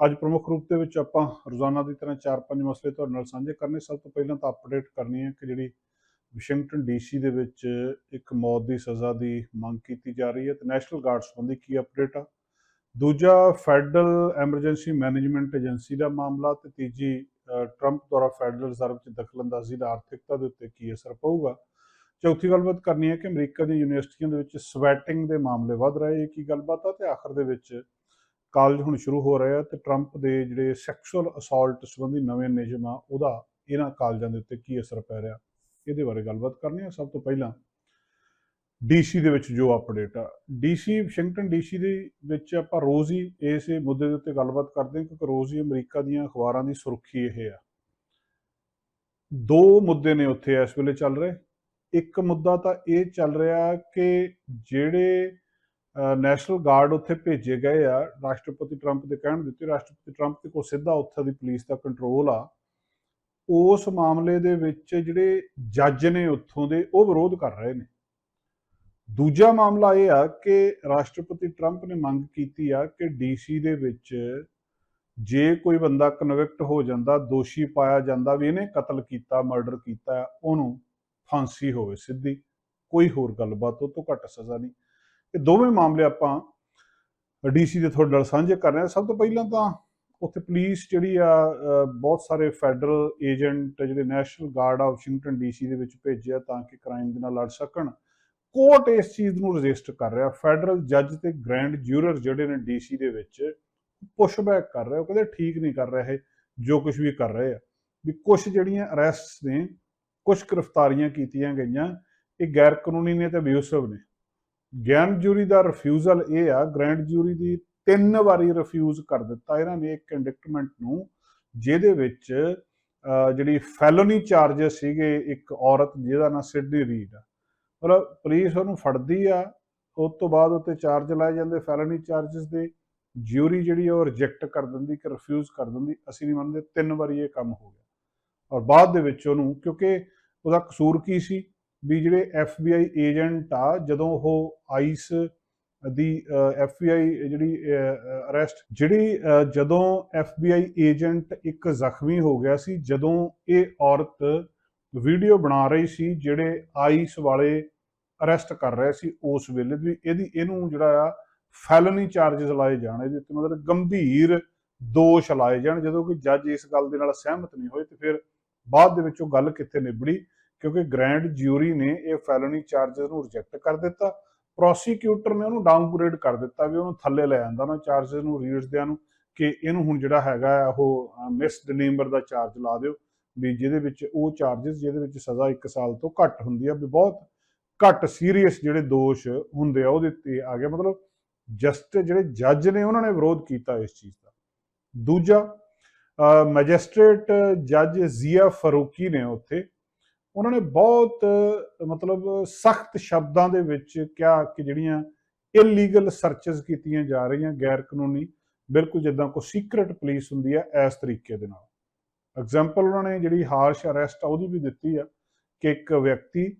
ਅੱਜ ਪ੍ਰਮੁੱਖ ਰੂਪ ਦੇ ਵਿੱਚ ਆਪਾਂ ਰੋਜ਼ਾਨਾ ਦੀ ਤਰ੍ਹਾਂ ਚਾਰ ਪੰਜ ਮਸਲੇ ਤੁਹਾਡੇ ਨਾਲ ਸਾਂਝੇ ਕਰਨੇ। ਸਭ ਤੋਂ ਪਹਿਲਾਂ ਤਾਂ ਅਪਡੇਟ ਕਰਨੀ ਹੈ ਕਿ ਜਿਹੜੀ ਵਾਸ਼ਿੰਗਟਨ ਡੀਸੀ ਦੇ ਵਿੱਚ ਇੱਕ ਮੌਤ ਦੀ ਸਜ਼ਾ ਦੀ ਮੰਗ ਕੀਤੀ ਜਾ ਰਹੀ ਹੈ ਤੇ ਨੈਸ਼ਨਲ ਗਾਰਡ ਸੰਬੰਧੀ ਕੀ ਅਪਡੇਟ ਆ? ਦੂਜਾ ਫੈਡਰਲ ਐਮਰਜੈਂਸੀ ਮੈਨੇਜਮੈਂਟ ਏਜੰਸੀ ਦਾ ਮਾਮਲਾ ਤੇ ਤੀਜੀ ਟਰੰਪ ਦੁਆਰਾ ਫੈਡਰਲ ਰਿਜ਼ਰਵ 'ਚ ਦਖਲਅੰਦਾਜ਼ੀ ਦਾ ਆਰਥਿਕਤਾ ਦੇ ਉੱਤੇ ਕੀ ਅਸਰ ਪਊਗਾ? ਚੌਥੀ ਗੱਲਬਾਤ ਕਰਨੀ ਹੈ ਕਿ ਅਮਰੀਕਾ ਦੀਆਂ ਯੂਨੀਵਰਸਿਟੀਆਂ ਦੇ ਵਿੱਚ ਸਵੈਟਿੰਗ ਦੇ ਮਾਮਲੇ ਵੱਧ ਰਹੇ। ਇਹ ਕੀ ਗੱਲਬਾਤ ਆ? ਤੇ ਆਖਰ ਦੇ ਵਿੱਚ ਕਾਲਜ ਹੁਣ ਸ਼ੁਰੂ ਹੋ ਰਹੇ ਆ ਤੇ ਟਰੰਪ ਦੇ ਜਿਹੜੇ ਸੈਕਸ਼ੂਅਲ ਅਸਾਲਟ ਸੰਬੰਧੀ ਨਵੇਂ ਨਿਯਮ ਆ, ਉਹਦਾ ਇਹਨਾਂ ਕਾਲਜਾਂ ਦੇ ਉੱਤੇ ਕੀ ਅਸਰ ਪੈ ਰਿਹਾ? ਇਹਦੇ ਬਾਰੇ ਗੱਲਬਾਤ ਕਰਨੀ ਹੈ ਸਭ ਤੋਂ ਪਹਿਲਾਂ ਡੀਸੀ ਦੇ ਵਿੱਚ ਜੋ ਅਪਡੇਟ ਆ ਡੀਸੀ ਵਾਸ਼ਿੰਗਟਨ ਡੀਸੀ ਦੇ ਵਿੱਚ ਆਪਾਂ ਰੋਜ਼ ਹੀ ਇਸ ਮੁੱਦੇ ਦੇ ਉੱਤੇ ਗੱਲਬਾਤ ਕਰਦੇ ਹਾਂ, ਕਿਉਂਕਿ ਰੋਜ਼ ਹੀ ਅਮਰੀਕਾ ਦੀਆਂ ਅਖਬਾਰਾਂ ਦੀ ਸੁਰਖੀ ਇਹ ਆ। ਦੋ ਮੁੱਦੇ ਨੇ ਉੱਥੇ ਇਸ ਵੇਲੇ ਚੱਲ ਰਹੇ। ਇੱਕ ਮੁੱਦਾ ਤਾਂ ਇਹ ਚੱਲ ਰਿਹਾ ਕਿ ਜਿਹੜੇ ਨੈਸ਼ਨਲ ਗਾਰਡ ਉੱਥੇ ਭੇਜੇ ਗਏ ਆ, ਰਾਸ਼ਟਰਪਤੀ ਟਰੰਪ ਦੇ ਕਹਿਣ ਦਿੱਤੇ ਰਾਸ਼ਟਰਪਤੀ ਟਰੰਪ ਦੇ ਕੋਲ ਸਿੱਧਾ ਉੱਥੇ ਦੀ ਪੁਲਿਸ ਦਾ ਕੰਟਰੋਲ ਆ। ਉਸ ਮਾਮਲੇ ਦੇ ਵਿੱਚ ਜਿਹੜੇ ਜੱਜ ਨੇ ਉੱਥੋਂ ਦੇ, ਉਹ ਵਿਰੋਧ ਕਰ ਰਹੇ ਨੇ। ਦੂਜਾ ਮਾਮਲਾ ਇਹ ਆ ਕਿ ਰਾਸ਼ਟਰਪਤੀ ਟਰੰਪ ਨੇ ਮੰਗ ਕੀਤੀ ਆ ਕਿ ਡੀਸੀ ਦੇ ਵਿੱਚ ਜੇ ਕੋਈ ਬੰਦਾ ਕਨਵਿਕਟ ਹੋ ਜਾਂਦਾ, ਦੋਸ਼ੀ ਪਾਇਆ ਜਾਂਦਾ, ਵੀ ਇਹਨੇ ਕਤਲ ਕੀਤਾ ਮਰਡਰ ਕੀਤਾ, ਉਹਨੂੰ ਫਾਂਸੀ ਹੋਵੇ ਸਿੱਧੀ, ਕੋਈ ਹੋਰ ਗੱਲਬਾਤ ਉਹ ਤੋਂ ਘੱਟ ਸਜ਼ਾ ਨਹੀਂ। ਇਹ ਦੋਵੇਂ ਮਾਮਲੇ ਆਪਾਂ ਡੀਸੀ ਦੇ ਤੁਹਾਡੇ ਨਾਲ ਸਾਂਝੇ ਕਰ ਰਹੇ ਹਾਂ। ਸਭ ਤੋਂ ਪਹਿਲਾਂ ਤਾਂ ਉੱਥੇ ਪੁਲਿਸ ਜਿਹੜੀ ਆ ਬਹੁਤ ਸਾਰੇ ਫੈਡਰਲ ਏਜੰਟ ਜਿਹੜੇ national guard of Washington DC ਦੇ ਵਿੱਚ ਭੇਜਿਆ ਤਾਂ ਕਿ ਕ੍ਰਾਈਮ ਦੇ ਨਾਲ ਲੜ ਸਕਣ। ਕੋਰਟ ਇਸ ਚੀਜ਼ ਨੂੰ ਰਜਿਸਟਰ ਕਰ ਰਿਹਾ। ਫੈਡਰਲ ਜੱਜ ਤੇ ਗ੍ਰੈਂਡ ਜੂਰਰ ਜਿਹੜੇ ਨੇ ਡੀਸੀ ਦੇ ਵਿੱਚ ਪੁਸ਼ਬੈਕ ਕਰ ਰਹੇ ਉਹ ਕਹਿੰਦੇ ਠੀਕ ਨਹੀਂ ਕਰ ਰਹੇ ਜੋ ਕੁਝ ਵੀ ਕਰ ਰਹੇ ਆ। ਵੀ ਕੁਝ ਜਿਹੜੀਆਂ ਅਰੈਸਟਸ ਨੇ ਕੁਝ ਗ੍ਰਿਫਤਾਰੀਆਂ ਕੀਤੀਆਂ ਗਈਆਂ, ਇਹ ਗੈਰ ਕਾਨੂੰਨੀ ਨੇ ਤੇ ਅਬਿਊਸਿਵ ਨੇ। ਗੈਂਡ ਜੂਰੀ ਦਾ ਰਿਫਿਊਜ਼ਲ ਇਹ ਆ ਗ੍ਰੈਂਡ ਜੂਰੀ ਦੀ ਤਿੰਨ ਵਾਰੀ ਰਿਫਿਊਜ਼ ਕਰ ਦਿੱਤਾ ਇਹਨਾਂ ਨੇ ਇੱਕ ਇੰਡਿਕਟਮੈਂਟ ਨੂੰ, ਜਿਹਦੇ ਵਿੱਚ ਜਿਹੜੀ ਫੈਲੋਨੀ ਚਾਰਜਸ ਸੀਗੇ ਇੱਕ ਔਰਤ ਜਿਹਦਾ ਨਾਮ ਸਿਡਨੀ ਰੀਡ ਆ। ਮਤਲਬ ਪੁਲਿਸ ਉਹਨੂੰ ਫੜਦੀ ਆ, ਉਸ ਤੋਂ ਬਾਅਦ ਉੱਤੇ ਚਾਰਜ ਲਾਏ ਜਾਂਦੇ ਫੈਲੋਨੀ ਚਾਰਜਸ ਦੇ। ਜਿਊਰੀ ਜਿਹੜੀ ਉਹ ਰਿਜੈਕਟ ਕਰ ਦਿੰਦੀ ਕਿ ਰਿਫਿਊਜ਼ ਕਰ ਦਿੰਦੀ, ਅਸੀਂ ਨਹੀਂ ਮੰਨਦੇ, ਤਿੰਨ ਵਾਰੀ ਇਹ ਕੰਮ ਹੋ ਗਿਆ। ਔਰ ਬਾਅਦ ਦੇ ਵਿੱਚ ਉਹਨੂੰ, ਕਿਉਂਕਿ ਉਹਦਾ ਕਸੂਰ ਕੀ ਸੀ? ਵੀ ਜਿਹੜੇ FBI ਏਜੰਟ ਆ ਜਦੋਂ ਉਹ ਆਈਸ ਦੀ FBI ਜਿਹੜੀ ਅਰੈਸਟ ਜਿਹੜੀ ਅ, ਜਦੋਂ FBI ਏਜੰਟ ਇੱਕ ਜ਼ਖਮੀ ਹੋ ਗਿਆ ਸੀ ਜਦੋਂ ਇਹ ਔਰਤ ਵੀਡੀਓ ਬਣਾ ਰਹੀ ਸੀ ਜਿਹੜੇ ਆਈਸ ਵਾਲੇ ਅਰੈਸਟ ਕਰ ਰਹੇ ਸੀ ਉਸ ਵੇਲੇ ਵੀ ਇਹਦੀ ਇਹਨੂੰ ਜਿਹੜਾ ਆ ਫੈਲਨੀ ਚਾਰजेस ਲਾਏ ਜਾਣ ਇਹਦੇ ਉੱਤੇ ਮਤਲਬ ਗੰਭੀਰ ਦੋਸ਼ ਲਾਏ ਜਾਣ ਜਦੋਂ ਕਿ ਜੱਜ ਇਸ ਗੱਲ ਦੇ ਨਾਲ ਸਹਿਮਤ ਨਹੀਂ ਹੋਏ ਤੇ ਫਿਰ ਬਾਅਦ ਦੇ ਵਿੱਚ ਉਹ ਗੱਲ ਕਿੱਥੇ ਨਿਬੜੀ? ਕਿਉਂਕਿ ਗ੍ਰੈਂਡ ਜਿਊਰੀ ਨੇ ਇਹ ਫੈਲੋਨੀ ਚਾਰजेस ਨੂੰ ਰਿਜੈਕਟ ਕਰ ਦਿੱਤਾ ਪ੍ਰੋਸੀਕਿਊਟਰ ਨੇ ਉਹਨੂੰ ਡਾਊਨਗ੍ਰੇਡ ਕਰ ਦਿੱਤਾ ਵੀ ਉਹਨੂੰ ਥੱਲੇ ਲੈ ਜਾਂਦਾ ਉਹਨਾਂ ਚਾਰजेस ਨੂੰ ਰੀਡਸਦਿਆਂ ਨੂੰ, ਕਿ ਇਹਨੂੰ ਹੁਣ ਜਿਹੜਾ ਹੈਗਾ ਉਹ ਮਿਸਡਿਨੇਮਰ ਦਾ ਚਾਰਜ ਲਾ ਦਿਓ, ਵੀ ਜਿਹਦੇ ਵਿੱਚ ਉਹ ਚਾਰजेस ਜਿਹਦੇ ਵਿੱਚ ਸਜ਼ਾ 1 ਸਾਲ ਤੋਂ ਘੱਟ ਹੁੰਦੀ ਆ, ਵੀ ਬਹੁਤ ਘੱਟ ਸੀਰੀਅਸ ਜਿਹੜੇ ਦੋਸ਼ ਹੁੰਦੇ ਆ ਉਹਦੇ ਤੇ ਆ ਗਿਆ, ਮਤਲਬ ਜਸਟ ਜਿਹੜੇ ਜੱਜ ਨੇ ਉਹਨਾਂ ਨੇ ਵਿਰੋਧ ਕੀਤਾ ਇਸ ਚੀਜ਼ ਦਾ। ਦੂਜਾ ਮੈਜਿਸਟ੍ਰੇਟ ਜੱਜ ਜ਼ੀਆ ਫਰੂਕੀ ਨੇ ਉੱਥੇ ਉਹਨਾਂ ਨੇ ਬਹੁਤ ਮਤਲਬ ਸਖਤ ਸ਼ਬਦਾਂ ਦੇ ਵਿੱਚ ਕਿਹਾ ਕਿ ਜਿਹੜੀਆਂ ਇਲੀਗਲ ਸਰਚਸ ਕੀਤੀਆਂ ਜਾ ਰਹੀਆਂ ਗੈਰ ਕਾਨੂੰਨੀ, ਬਿਲਕੁਲ ਜਿੱਦਾਂ ਕੋ ਸੀਕ੍ਰੀਟ ਪੁਲਿਸ ਹੁੰਦੀ ਹੈ ਇਸ ਤਰੀਕੇ ਦੇ ਨਾਲ। ਐਗਜ਼ਾਮਪਲ ਉਹਨਾਂ ਨੇ ਜਿਹੜੀ ਹਾਰਸ਼ ਅਰੈਸਟ ਆ, ਉਹਦੀ ਵੀ ਦਿੱਤੀ ਆ ਕਿ ਇੱਕ ਵਿਅਕਤੀ